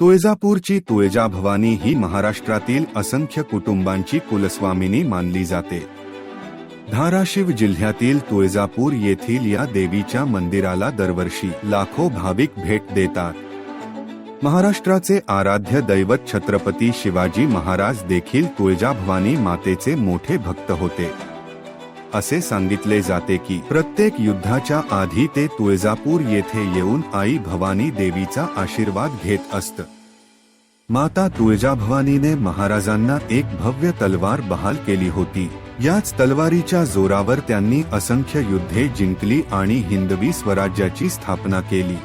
तुळजापूरची तुळजाभवानी ही महाराष्ट्रातील असंख्य कुटुंबांची कुलस्वामिनी मानली जाते. धाराशिव जिल्ह्यातील तुळजापूर येथील या देवीच्या मंदिराला दरवर्षी लाखो भाविक भेट देतात. महाराष्ट्राचे आराध्य दैवत छत्रपती शिवाजी महाराज देखील तुळजाभवानी मातेचे मोठे भक्त होते. असे सांगितले जाते की प्रत्येक युद्धाच्या आधी ते तुळजापूर येथे येऊन आई भवानी देवीचा आशीर्वाद घेत असत. माता तुळजाभवानीने महाराजांना एक भव्य तलवार बहाल केली होती. याच तलवारीच्या जोरावर त्यांनी असंख्य युद्धे जिंकली आणि हिंदवी स्वराज्याची स्थापना केली.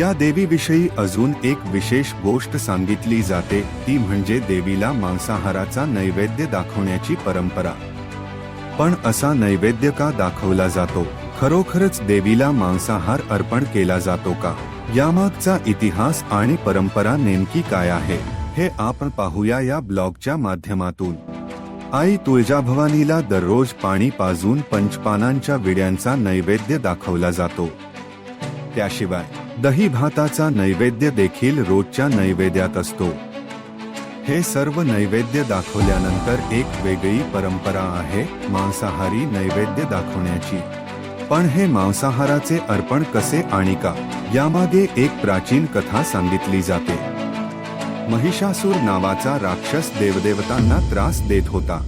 या देवीविषयी अजून एक विशेष गोष्ट सांगितली जाते ती म्हणजे देवीला मांसाहाराचा नैवेद्य दाखवण्याची परंपरा. पण असा नैवेद्य का दाखवला जातो? खरोखरच देवीला मांसाहार अर्पण केला जातो का? यामागचा इतिहास आणि परंपरा नेमकी काय आहे? हे आपण पाहूया या ब्लॉगच्या माध्यमातून. आई तुळजाभवानीला दररोज पाणी पाजून पंचपानांच्या विड्यांचा नैवेद्य दाखवला जातो. त्याशिवाय दही भाताचा नैवेद्य देखील रोजच्या नैवेद्यात असतो. हे सर्व नैवेद्य दाखवल्यानंतर एक वेगळी परंपरा आहे मांसाहारी नैवेद्य दाखवण्याची. पण हे मांसाहाराचे अर्पण कसे आणि का यामागे एक प्राचीन कथा सांगितली जाते. महिषासूर नावाचा राक्षस देवदेवतांना त्रास देत होता.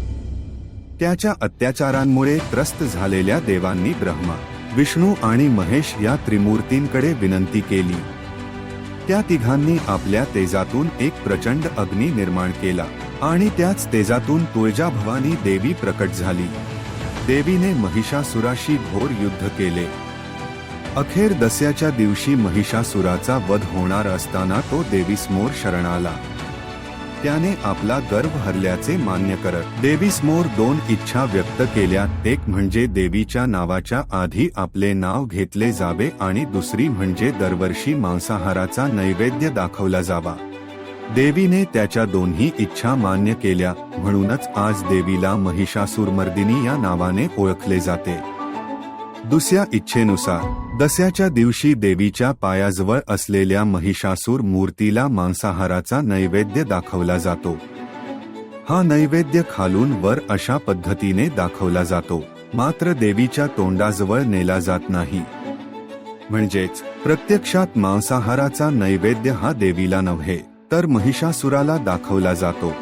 त्याच्या अत्याचारांमुळे त्रस्त झालेल्या देवांनी ब्रह्मा विष्णू आणि महेश या त्रिमूर्तींकडे विनंती केली. त्या तिघांनी आपल्या तेजातून एक प्रचंड अग्नी निर्माण केला आणि त्याच तेजातून तुळजा भवानी देवी प्रकट झाली. देवीने महिषासुराशी घोर युद्ध केले. अखेर दस्याच्या दिवशी महिषासुराचा वध होणार असताना तो देवीसमोर शरण आला त्याने आपला गर्व हरल्याचे मान्य करत देवीसमोर दोन इच्छा व्यक्त केल्या. एक म्हणजे देवीच्या नावाच्या आधी आपले नाव घेतले जावे आणि दुसरी म्हणजे दरवर्षी मांसाहाराचा नैवेद्य दाखवला जावा. देवीने त्याच्या दोन्ही इच्छा मान्य केल्या. म्हणूनच आज देवीला महिषासुरमर्दिनी या नावाने ओळखले जाते. दुसऱ्या इच्छेनुसार दस्याच्या दिवशी देवीच्या पायाजवळ असलेल्या महिषासूर मूर्तीला मांसाहाराचा नैवेद्य दाखवला जातो. हा नैवेद्य खालून वर अशा पद्धतीने दाखवला जातो. मात्र देवीच्या तोंडाजवळ नेला जात नाही. म्हणजेच प्रत्यक्षात मांसाहाराचा नैवेद्य हा देवीला नव्हे तर महिषासुराला दाखवला जातो.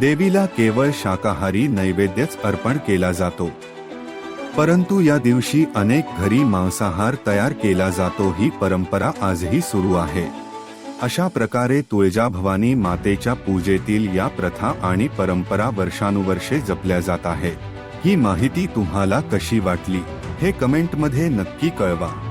देवीला केवळ शाकाहारी नैवेद्यच अर्पण केला जातो. परंतु या दिवशी अनेक घरी मांसाहार तयार केला जातो ही परंपरा आजही सुरू आहे. अशा प्रकारे तुळजाभवानी मातेच्या पूजेतील या प्रथा आणि परंपरा वर्षानुवर्षे जपल्या जात आहे. ही माहिती तुम्हाला कशी वाटली हे कमेंटमध्ये नक्की कळवा.